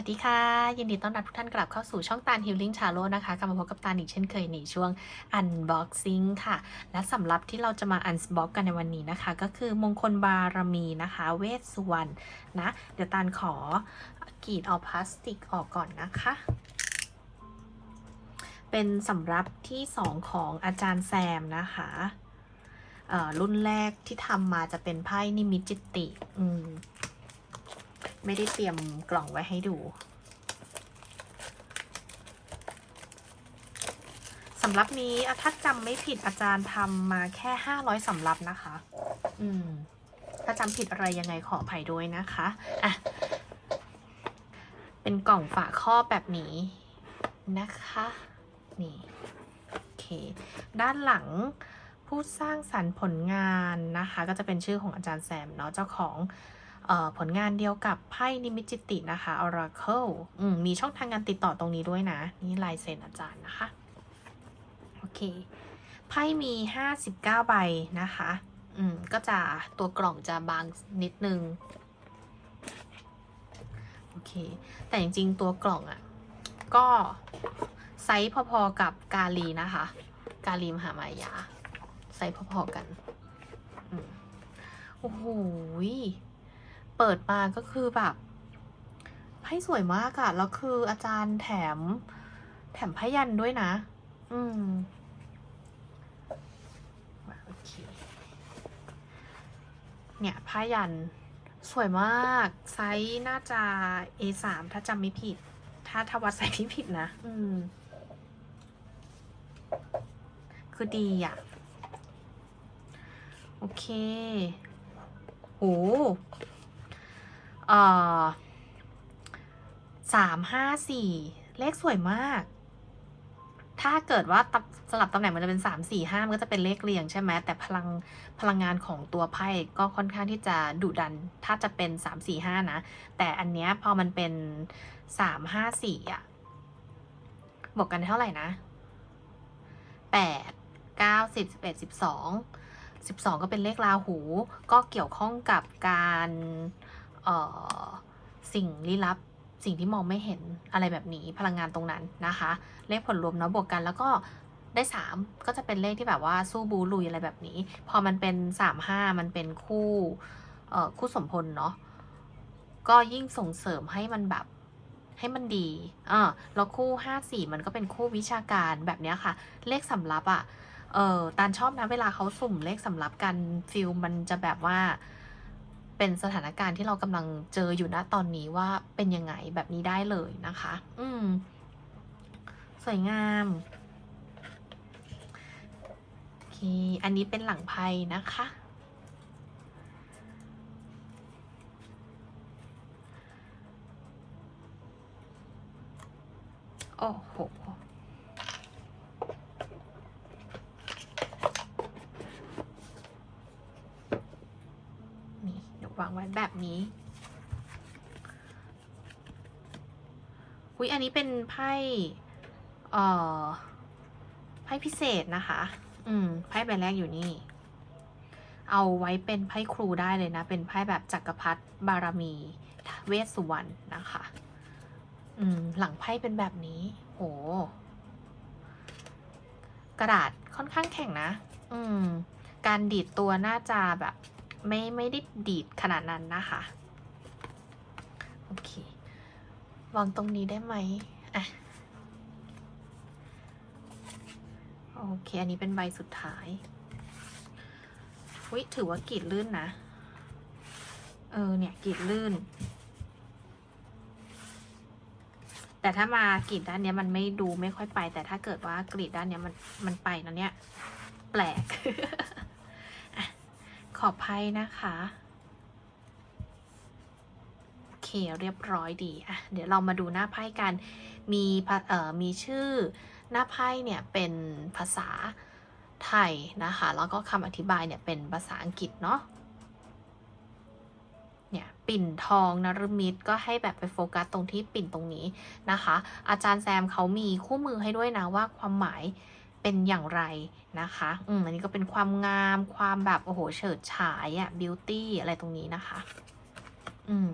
สวัสดีค่ะ ยินดีต้อนรับทุกท่านกลับเข้าสู่ช่องตาลฮิลลิ่งชาโลนะคะกลับมาพบกับตาลอีกเช่นเคยในช่วง Unboxing ค่ะ และสำหรับที่เราจะมา Unbox กันในวันนี้นะคะ ก็คือมงคลบารมีนะคะ เวสสุวรรณนะ เดี๋ยวตาลขอกรีดเอาพลาสติกออกก่อนนะคะ เป็นสำรับที่2ของอาจารย์แซมนะคะรุ่นแรกที่ทำมาจะเป็นไพ่นิมิตจิตติอืม ไม่ได้เตรียมกล่องไว้ให้ดูสำรับนี้ถ้าจำไม่ผิดอาจารย์ทำมาแค่500สำรับนะคะ อืม ถ้าจำผิดอะไรยังไงขออภัยด้วยนะคะอะเป็นกล่องฝาครอบแบบนี้นะคะ นี่ โอเค ด้านหลังผู้สร้างสรรค์ผลงานนะคะ ก็จะเป็นชื่อของอาจารย์แซมเนาะเจ้าของ ผลงานเดียวกับไพ่นิมิจิตินะคะ Oracle อืมมีช่องทางการติดต่อตรงนี้ด้วยนะ นี่ลายเซ็นอาจารย์นะคะ โอเค ไพ่มี 59 ใบนะคะ อืม ก็จะตัวกล่องจะบางนิดนึง โอเค แต่จริงๆ ตัวกล่องอะ่ะ ก็ไซส์พอๆกับกาลีนะคะ กาลีมหามายา ไซส์พอๆกันอโอ้โห เปิดมาก็คือแบบไพ่สวยมากอะแล้วคืออาจารย์แถม แถมพยันด้วยนะ อืมโอเคเนี่ยพยัน สวยมาก ไซส์น่าจะ A3 ถ้าจำไม่ผิด ถ้าถ้าวัดไซส์ที่ผิดนะ อืม คือดีอะโอเคโอ้ เอ่อสามห้าสี่เลขสวยมาก ถ้าเกิดว่าสลับตำแหน่งมันจะเป็นสามสี่ห้ามันก็จะเป็นเลขเรียงใช่ไหมแต่พลังพลังงานของตัวไพ่ก็ค่อนข้างที่จะดุดัน ถ้าจะเป็นสามสี่ห้านะ แต่อันเนี้ยพอมันเป็นสามห้าสี่อะบวกกันเท่าไหร่นะแปดเก้าสิบสิบเอ็ดสิบสองสิบสองก็เป็นเลขราหู ก็เกี่ยวข้องกับการ สิ่งลี้ลับ สิ่งที่มองไม่เห็นอะไรแบบนี้พลังงานตรงนั้นนะคะ เลขผลรวมเนาะบวกกันแล้วก็ได้สามก็จะเป็นเลขที่แบบว่าสู้บูลุยอะไรแบบนี้ พอมันเป็นสามห้ามันเป็นคู่เอ่อคู่สมพลเนาะก็ยิ่งส่งเสริมให้มันแบบให้มันดีอ่าแล้วคู่ห้าสี่มันก็เป็นคู่วิชาการแบบเนี้ยค่ะ เลขสำรับอะ่ะเออตาลชอบนะเวลาเขาสุ่มเลขสำรับกันฟิลมันจะแบบว่า เป็นสถานการณ์ที่เรากำลังเจออยู่ณตอนนี้ว่าเป็นยังไงแบบนี้ได้เลยนะคะ อืม สวยงามโอเคอันนี้เป็นหลังไพ่นะคะโอ้โห นี่เดี๋ย วางไว้แบบนี้อุ้ยอันนี้เป็นไพ่เอ่อไพ่พิเศษนะคะ อืมไพ่ใบแรกอยู่นี่ เอาไว้เป็นไพ่ครูได้เลยนะ เป็นไพ่แบบจักรพรรดิบารมี เวสสุวรรณนะคะ อืมหลังไพ่เป็นแบบนี้ โห กระดาษค่อนข้างแข็งนะ อืม การดีดตัวน่าจะแบบ ไม่ไม่ได้ดีดขนาดนั้นนะคะ โอเควางตรงนี้ได้ไหมอะ โอเค อันนี้เป็นใบสุดท้ายวิถือว่ากรีดลื่นนะ เออ เนี่ยกรีดลื่น แต่ถ้ามากรีดด้านเนี้ยมันไม่ดูไม่ค่อยไป แต่ถ้าเกิดว่ากรีดด้านเนี้ยมันมันไปนะเนี่ย แปลก ขอบไพ่นะคะ โอเคเรียบร้อยดีอะเดี๋ยวเรามาดูหน้าไพ่กัน มีเอ่อมีชื่อหน้าไพ่เนี่ยเป็นภาษาไทยนะคะ แล้วก็คำอธิบายเนี่ยเป็นภาษาอังกฤษเนาะเนี่ยปิ่นทองนรมิตก็ให้แบบไปโฟกัสตรงที่ปิ่นตรงนี้นะคะ อาจารย์แซมเขามีคู่มือให้ด้วยนะว่าความหมาย เป็นอย่างไรนะคะ อืมอันนี้ก็เป็นความงาม ความแบบโอ้โหเฉิดฉายอะบิวตี้อะไรตรงนี้นะคะ อืม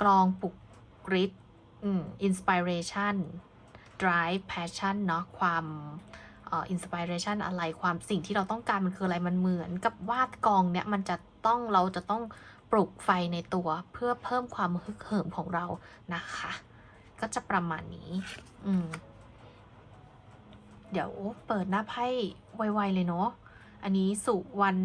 กรองปลุก grit อืม inspiration drive passion เนาะความเอ่อ inspiration อะไรความสิ่งที่เราต้องการมันคืออะไรมันเหมือนกับวาดกองเนี่ยมันจะต้องเราจะต้องปลุกไฟในตัวเพื่อเพิ่มความฮึกเหิมของเรานะคะ ก็จะประมาณนี้ อืม เดี๋ยวเปิดหน้าไพ่ไวๆเลยเนาะ อันนี้สุวรรณ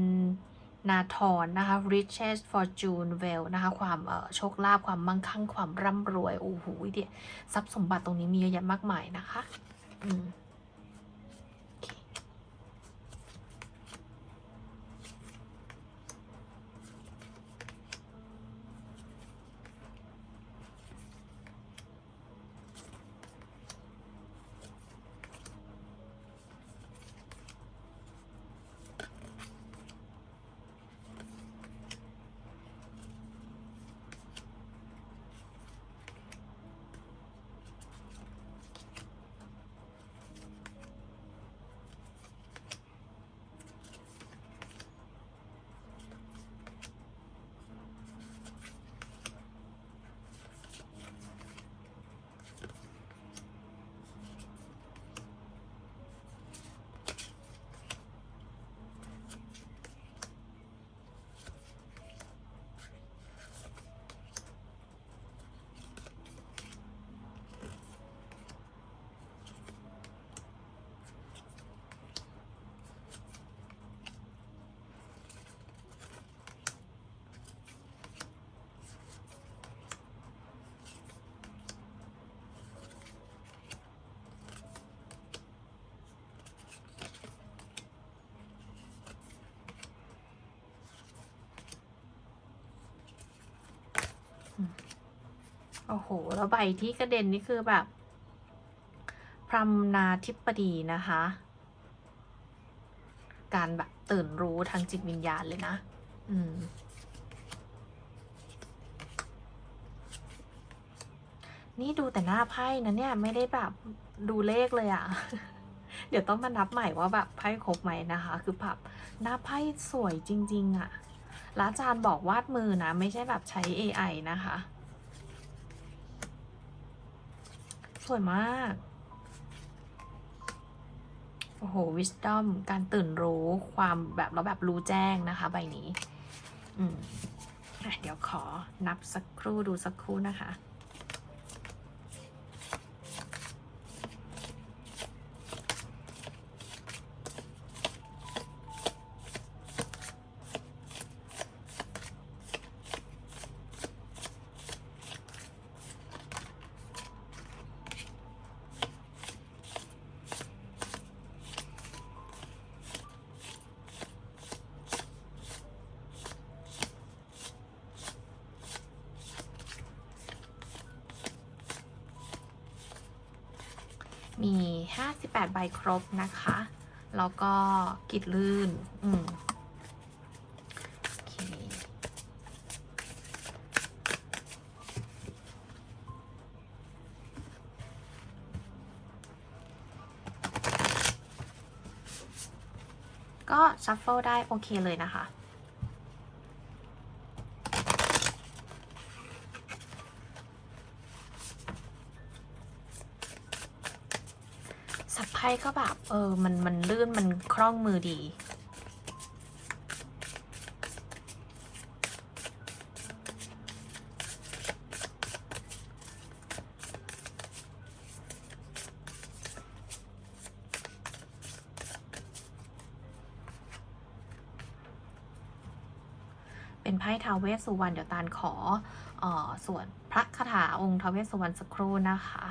นาทรนะคะ riches fortune wealth นะคะ ความเอ่อโชคลาภความมั่งคั่ง ความร่ำรวย โอ้โหเดียทรัพย์สมบัติตรงนี้มีเยอะแยะมากมายนะคะ อืม โอ้โห แล้วใบที่กระเด็นนี่คือแบบ พรำนาธิปดีนะคะ การแบบตื่นรู้ทางจิตวิญญาณเลยนะ อืม นี่ดูแต่หน้าไพ่นะเนี่ย ไม่ได้แบบดูเลขเลยอะ่ะ เดี๋ยวต้องมานับใหม่ว่าแบบไพ่ครบไหมนะคะ คือแบบหน้าไพ่สวยจริง ๆอะ่ะแล้วอาจารย์บอกวาดมือนะ ไม่ใช่แบบใช้ AI นะคะ สวยมาก โอ้โห wisdom การตื่นรู้ความแบบเราแบบรู้แจ้งนะคะ ใบนี้ อืมเดี๋ยวขอนับสักครู่ดูสักครู่นะคะ มี 58 ใบครบนะคะ แล้วก็กิดลื่น อืมโอเคก็ชัฟเฟิลได้โอเคเลยนะคะ ไพ่ก็แบบ เออ มันมันลื่นมันคล่องมือดี เป็นไพ่ท้าวเวสสุวรรณเดี๋ยวตาลขอออส่วนพระคาถาองค์ท้าวเวสสุวรรณสักครู่นะคะ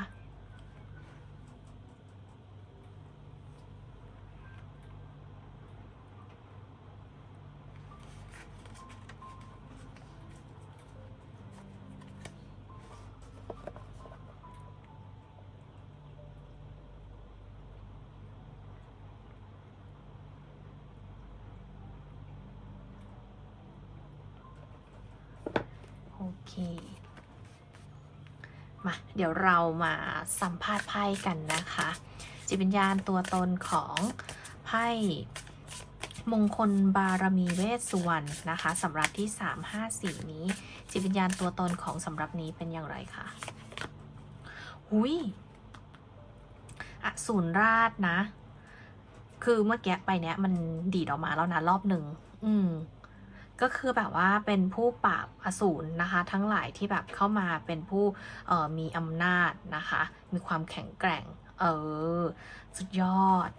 มา เดี๋ยวเรามาสัมภาษณ์ไพ่กันนะคะ จิตวิญญาณตัวตนของไพ่มงคลบารมีเวสสุวรรณนะคะสำหรับที่ 354 นี้ จิตวิญญาณตัวตนของสำหรับนี้เป็นอย่างไรคะหุยอสูรราชนะ คือเมื่อกี้ไปเนี้ยมันดีดออกมาแล้วนะ รอบหนึ่ง อืม ก็คือแบบว่าเป็นผู้ปราบอสูรนะคะ ทั้งหลายที่แบบเข้ามาเป็นผู้มีอำนาจนะคะ มีความแข็งแกร่ง เออ สุดยอด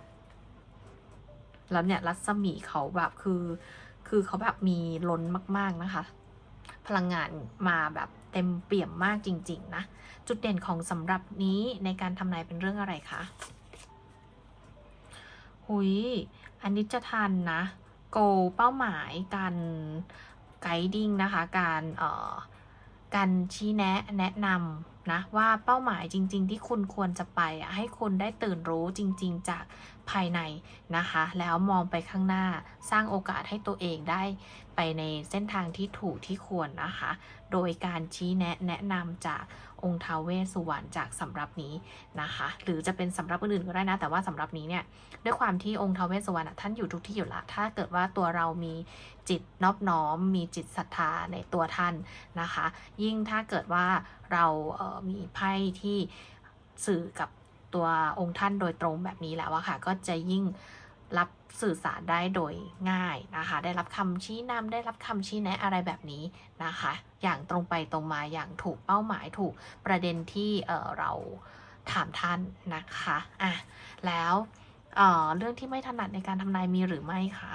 แล้วเนี่ยรัศมีเขาแบบคือ คือเขาแบบมีล้นมาก ๆนะคะ พลังงานมาแบบเต็มเปี่ยมมากจริง ๆ นะ จุดเด่นของสำหรับนี้ในการทำนายเป็นเรื่องอะไรคะ หุย อันนี้จะทันนะ โกเป้าหมายการไกดิ้งนะคะ การเอ่อการชี้แนะแนะนำนะว่าเป้าหมายจริง ๆ ที่คุณควรจะไปอะให้คุณได้ตื่นรู้จริง ๆ จากภายในนะคะ แล้วมองไปข้างหน้าสร้างโอกาสให้ตัวเองได้ ไปในเส้นทางที่ถูกที่ควรนะคะ โดยการชี้แนะแนะนำจากองค์ท้าวเวสุวรรณจากสำรับนี้นะคะ หรือจะเป็นสำรับอื่นๆก็ได้นะ แต่ว่าสำรับนี้เนี่ยด้วยความที่องค์ท้าวเวสุวรรณท่านอยู่ทุกที่อยู่ละ ถ้าเกิดว่าตัวเรามีจิตนอบน้อม มีจิตศรัทธาในตัวท่านนะคะ ยิ่งถ้าเกิดว่าเราเมีไพ่ที่สื่อกับตัวองค์ท่านโดยตรงแบบนี้แล้วอะค่ะ ก็จะยิ่ง รับสื่อสารได้โดยง่ายนะคะ ได้รับคำชี้นำได้รับคำชี้แนะอะไรแบบนี้นะคะ อย่างตรงไปตรงมาอย่างถูกเป้าหมายถูกประเด็นที่เเราถามท่านนะคะอะแล้วเเรื่องที่ไม่ถนัดในการทำนายมีหรือไม่คะ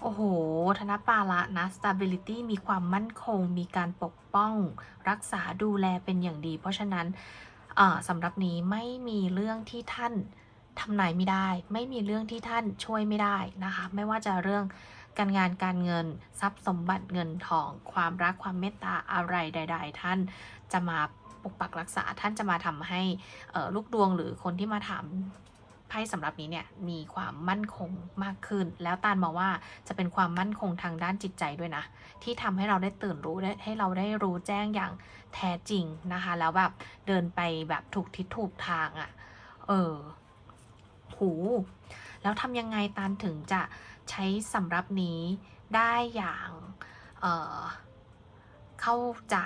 โอ้โห ธนปาละนะ stability มีความมั่นคง มีการปกป้อง รักษาดูแลเป็นอย่างดี เพราะฉะนั้น สำหรับนี้ไม่มีเรื่องที่ท่านทำนายไม่ได้ ไม่มีเรื่องที่ท่านช่วยไม่ได้นะคะ ไม่ว่าจะเรื่องการงานการเงินทรัพย์สมบัติเงินทอง ความรักความเมตตาอะไรใด ๆ ท่านจะมาปกปักรักษาท่านจะมาทำให้ลูกดวงหรือคนที่มาถาม ไพ่สำหรับนี้เนี่ยมีความมั่นคงมากขึ้น แล้วตาลมองว่าจะเป็นความมั่นคงทางด้านจิตใจด้วยนะ ที่ทำให้เราได้ตื่นรู้ได้ให้เราได้รู้แจ้งอย่างแท้จริงนะคะ แล้วแบบเดินไปแบบถูกทิศถูกทางอะ่ะ เออหูแล้วทำยังไงตาลถึงจะใช้สำหรับนี้ได้อย่างเออเข้าใจ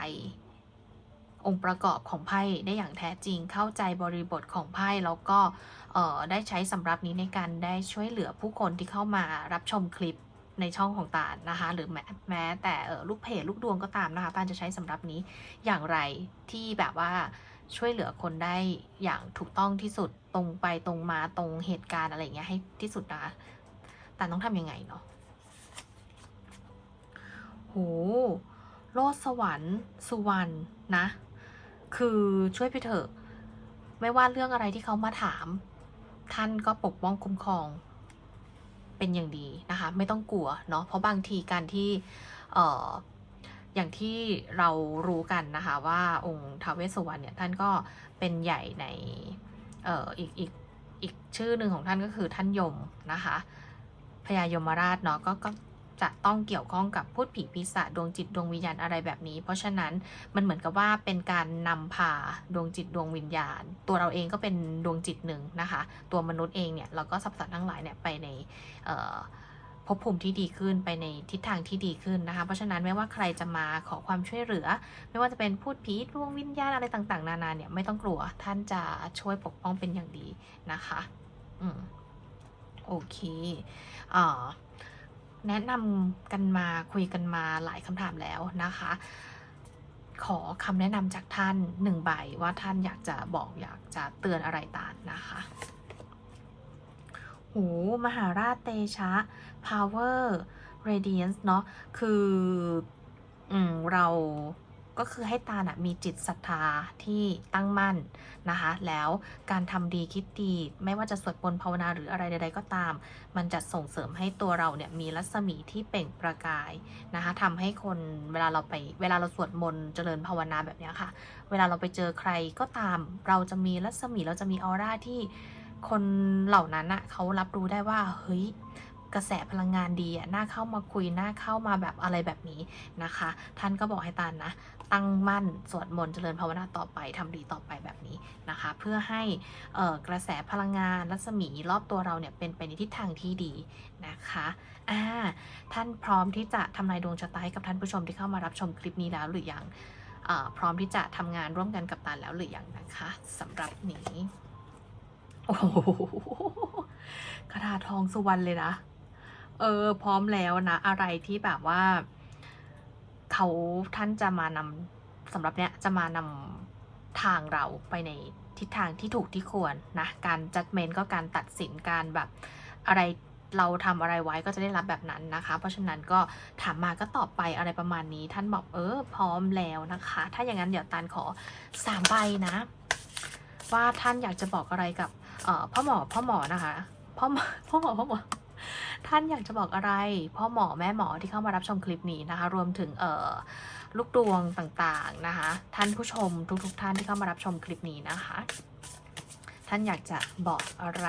องค์ประกอบของไพ่ได้อย่างแท้จริง เข้าใจบริบทของไพ่แล้วก็ได้ใช้สำหรับนี้ในการได้ช่วยเหลือผู้คนที่เข้ามารับชมคลิปในช่องของตาลนะคะ หรือแม้แม้แต่ลูกเพจลูกดวงก็ตามนะคะตาลจะใช้สำหรับนี้อย่างไรที่แบบว่าช่วยเหลือคนได้อย่างถูกต้องที่สุดตรงไปตรงมาตรงเหตุการณ์อะไรเงี้ยให้ที่สุดนะคะตาลต้องทำยังไงเนาะโหโลดสวรรค์สุวรรณนะ คือช่วยไปเถอะ ไม่ว่าเรื่องอะไรที่เขามาถาม ท่านก็ปกป้องคุ้มครองเป็นอย่างดีนะคะ ไม่ต้องกลัวเนาะเพราะบางทีการที่เอ่ออย่างที่เรารู้กันนะคะว่าองค์ท้าวเวสสุวรรณเนี่ยท่านก็เป็นใหญ่ในเอ่ออีกอีกอีกชื่อหนึ่งของท่านก็คือท่านยมนะคะพญายมราชเนาะก็ก็ จะต้องเกี่ยวข้องกับพูดผีปีศาจดวงจิตดวงวิญญาณอะไรแบบนี้ เพราะฉะนั้นมันเหมือนกับว่าเป็นการนำพาดวงจิตดวงวิญญาณ ตัวเราเองก็เป็นดวงจิตหนึ่งนะคะ ตัวมนุษย์เองเนี่ยเราก็สับสัตว์ทั้งหลายเนี่ยไปในภพภูมิที่ดีขึ้นไปในทิศทางที่ดีขึ้นนะคะ เพราะฉะนั้นไม่ว่าใครจะมาขอความช่วยเหลือ ไม่ว่าจะเป็นพูดผีดวงวิญญาณอะไรต่างๆ นานาเนี่ยไม่ต้องกลัวท่านจะช่วยปกป้องเป็นอย่างดีนะคะ อืมโอเคอ่า แนะนำกันมาคุยกันมาหลายคำถามแล้วนะคะ ขอคำแนะนำจากท่านหนึ่งใบว่าท่านอยากจะบอกอยากจะเตือนอะไรตานนะคะโหมหาราชเตชะ power radiance เนาะคือ อืม เรา ก็คือให้ตาลนะมีจิตศรัทธาที่ตั้งมั่นนะคะ แล้วการทำดีคิดดี ไม่ว่าจะสวดมนต์ภาวนาหรืออะไรใดๆก็ตาม มันจะส่งเสริมให้ตัวเราเนี่ยมีรัศมีที่เปล่งประกายนะคะทำให้คนเวลาเราไปเวลาเราสวดมนต์เจริญภาวนาแบบนี้ค่ะ เวลาเราไปเจอใครก็ตาม เราจะมีรัศมีเราจะมีออร่าที่คนเหล่านั้นอะเขารับรู้ได้ว่าเฮ้ย กระแสพลังงานดีอะน่าเข้ามาคุยน่าเข้ามาแบบอะไรแบบนี้นะคะ ท่านก็บอกให้ตาลนะ ตั้งมั่นสวดมนต์เจริญภาวนาต่อไปทำดีต่อไปแบบนี้นะคะ เพื่อให้กระแสพลังงานรัศมีรอบตัวเราเนี่ยเป็นไปในทิศทางที่ดีนะคะอ่าท่านพร้อมที่จะทำนายดวงชะตาให้กับท่านผู้ชมที่เข้ามารับชมคลิปนี้แล้วหรือยังอ่อพร้อมที่จะทำงานร่วมกันกับตาลแล้วหรือยังนะคะสำหรับนี้โอ้โหกระดาษทองสุวรรณเลยนะ เออ พร้อมแล้วนะ อะไรที่แบบว่า เขาท่านจะมานำสำหรับเนี้ยจะมานำทางเราไปในทิศทางที่ถูกที่ควรนะ การจัดเมนก็การตัดสินการแบบอะไรเราทำอะไรไว้ก็จะได้รับแบบนั้นนะคะ เพราะฉะนั้นก็ถามมาก็ตอบไปอะไรประมาณนี้ ท่านบอกเออพร้อมแล้วนะคะ ถ้าอย่างนั้นเดี๋ยวตาลขอสามใบนะ ว่าท่านอยากจะบอกอะไรกับเอ่อพ่อหมอพ่อหมอนะคะพ่อหมอพ่อหมอพ่อหมอ ท่านอยากจะบอกอะไรพ่อหมอแม่หมอที่เข้ามารับชมคลิปนี้นะคะ รวมถึงเอ่อลูกดวงต่างๆนะคะ ท่านผู้ชมทุกๆทท่านที่เข้ามารับชมคลิปนี้นะคะ ท่านอยากจะบอกอะไร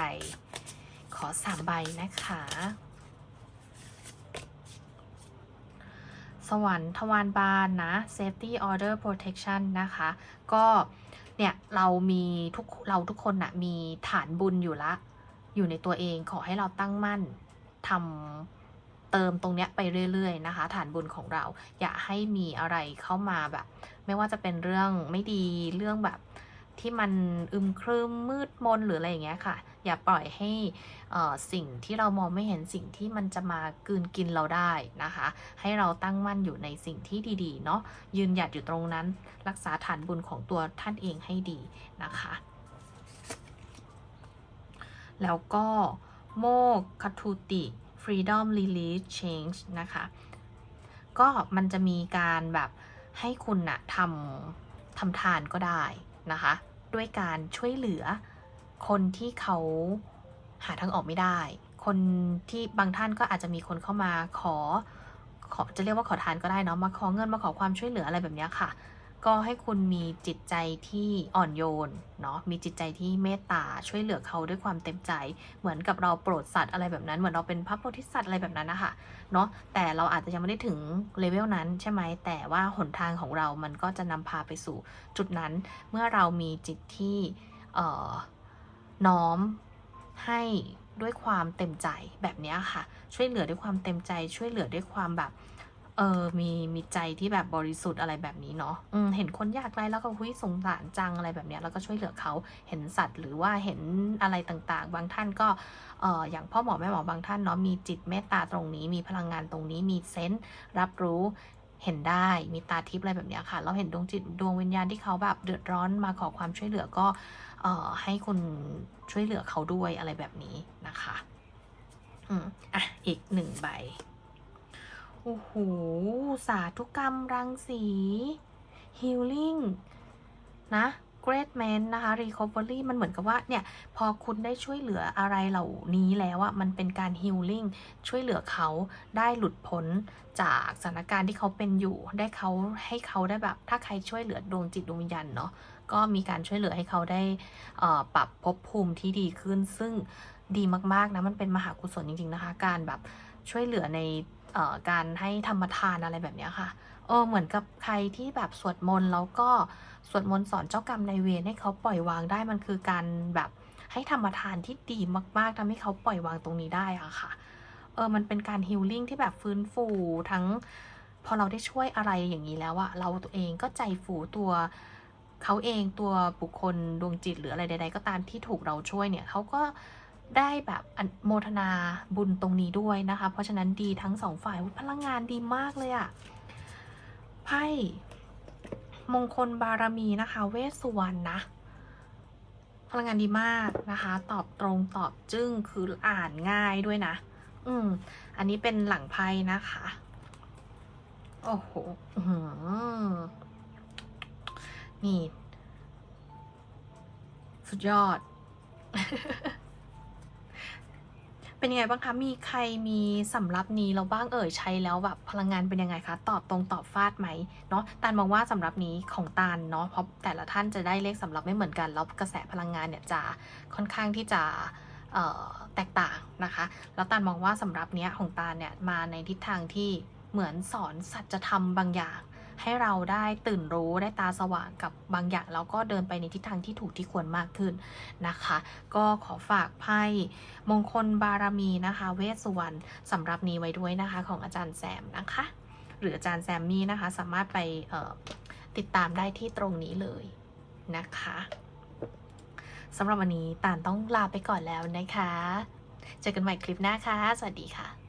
ขอสามใบนะคะ สวรรค์ทวารบานนะ safety order protection นะคะ ก็เนี่ย เรามีทุกเราทุกคนนะมีฐานบุญอยู่ละ อยู่ในตัวเองขอให้เราตั้งมั่น ทำเติมตรงเนี้ยไปเรื่อยๆนะคะ ฐานบุญของเรา อย่าให้มีอะไรเข้ามาแบบ ไม่ว่าจะเป็นเรื่องไม่ดีเรื่องแบบที่มันอึมครึมมืดมนหรืออะไรอย่างเงี้ยค่ะ อย่าปล่อยให้อ่อสิ่งที่เรามองไม่เห็นสิ่งที่มันจะมากืนกินเราได้นะคะ ให้เราตั้งมั่นอยู่ในสิ่งที่ดีๆ เนาะยืนหยัดอยู่ตรงนั้น รักษาฐานบุญของตัวท่านเองให้ดีนะคะ แล้วก็ โมกคทูติ freedom release change นะคะ ก็มันจะมีการแบบให้คุณนะทำทำทานก็ได้นะคะ ด้วยการช่วยเหลือคนที่เขาหาทางออกไม่ได้ คนที่บางท่านก็อาจจะมีคนเข้ามาขอขอจะเรียกว่าขอทานก็ได้เนาะมาขอเงินมาขอความช่วยเหลืออะไรแบบเนี้ยค่ะ ก็ให้คุณมีจิตใจที่อ่อนโยนเนาะมีจิตใจที่เมตตาช่วยเหลือเขาด้วยความเต็มใจ เหมือนกับเราโปรดสัตว์อะไรแบบนั้น เหมือนเราเป็นพระโพธิสัตว์อะไรแบบนั้นนะคะเนาะแต่เราอาจจะยังไม่ได้ถึงเลเวลนั้นใช่ไหมแต่ว่าหนทางของเรามันก็จะนำพาไปสู่จุดนั้น เมื่อเรามีจิตที่เอ่อน้อมให้ด้วยความเต็มใจแบบนี้ค่ะ ช่วยเหลือด้วยความเต็มใจ ช่วยเหลือด้วยความแบบ เออมีมีใจที่แบบบริสุทธิ์อะไรแบบนี้เนาะเห็นคนยากไร้แล้วก็หุ้ยสงสารจังอะไรแบบเนี้ยแล้วก็ช่วยเหลือเขาเห็นสัตว์หรือว่าเห็นอะไรต่างๆ บางท่านก็เอออย่างพ่อหมอแม่หมอบางท่านเนาะมีจิตเมตตาตรงนี้ มีพลังงานตรงนี้มีเซนส์รับรู้เห็นได้มีตาทิพย์อะไรแบบเนี้ยค่ะ เราเห็นดวงจิตดวงวิญญาณที่เขาแบบเดือดร้อนมาขอความช่วยเหลือก็เอ่อให้คุณช่วยเหลือเขาด้วยอะไรแบบนี้นะคะ อืมอะอีกหนึ่งใบ โอ้โห สาธุกรรมรังสี healing นะ great man นะคะ recovery มันเหมือนกับว่าเนี่ย พอคุณได้ช่วยเหลืออะไรเหล่านี้แล้วอะมันเป็นการ healing ช่วยเหลือเขาได้หลุดพ้นจากสถานการณ์ที่เขาเป็นอยู่ ได้เขาให้เขาได้แบบ ถ้าใครช่วยเหลือดวงจิตดวงวิญญาณเนาะก็มีการช่วยเหลือให้เขาได้ปรับภพภูมิที่ดีขึ้น ซึ่งดีมากๆนะมันเป็นมหากุศลจริง ๆนะคะ การแบบช่วยเหลือใน การให้ธรรมทานอะไรแบบนี้ค่ะเออเหมือนกับใครที่แบบสวดมนต์แล้วก็สวดมนต์สอนเจ้ากรรมนายเวรให้เขาปล่อยวางได้มันคือการแบบให้ธรรมทานที่ดีมากๆทำให้เขาปล่อยวางตรงนี้ได้อะค่ะ เออมันเป็นการฮิลลิ่งที่แบบฟื้นฟูทั้ง พอเราได้ช่วยอะไรอย่างนี้แล้วอะเราตัวเองก็ใจฟูตัวเขาเองตัวบุคคลดวงจิตหรืออะไรใด ๆ ก็ตามที่ถูกเราช่วยเนี่ยเขาก็ ได้แบบโมทนาบุญตรงนี้ด้วยนะคะ เพราะฉะนั้นดีทั้งสองฝ่ายพลังงานดีมากเลยอะไพ่มงคลบารมีนะคะ เวสสุวรรณนะพลังงานดีมากนะคะ ตอบตรงตอบจึ้งคืออ่านง่ายด้วยนะ อืม อันนี้เป็นหลังไพ่นะคะ โอ้โหหือนี่ สุดยอด เป็นยังไงบ้างคะ มีใครมีสำรับนี้เราบ้างเอ่ยใช้แล้วแบบพลังงานเป็นยังไงคะ ตอบตรงตอบฟาดไหมเนาะตาลมองว่าสำรับนี้ของตาลเนาะเพราะแต่ละท่านจะได้เลขสำรับไม่เหมือนกันแล้วกระแสพลังงานเนี่ยจะค่อนข้างที่จะแตกต่างนะคะ แล้วตาลมองว่าสำรับเนี้ยของตาลเนี่ยมาในทิศทางที่เหมือนสอนสัจธรรมบางอย่าง ให้เราได้ตื่นรู้ได้ตาสว่างกับบางอย่างแล้วก็เดินไปในทิศทางที่ถูกที่ควรมากขึ้นนะคะ ก็ขอฝากไพ่มงคลบารมีนะคะ เวสสุวรรณสำหรับนี้ไว้ด้วยนะคะ ของอาจารย์แซมนะคะ หรืออาจารย์แซมมี่นะคะ สามารถไปติดตามได้ที่ตรงนี้เลยนะคะสำหรับวันนี้ตาลต้องลาไปก่อนแล้วนะคะ เจอกันใหม่คลิปหน้าค่ะ สวัสดีค่ะ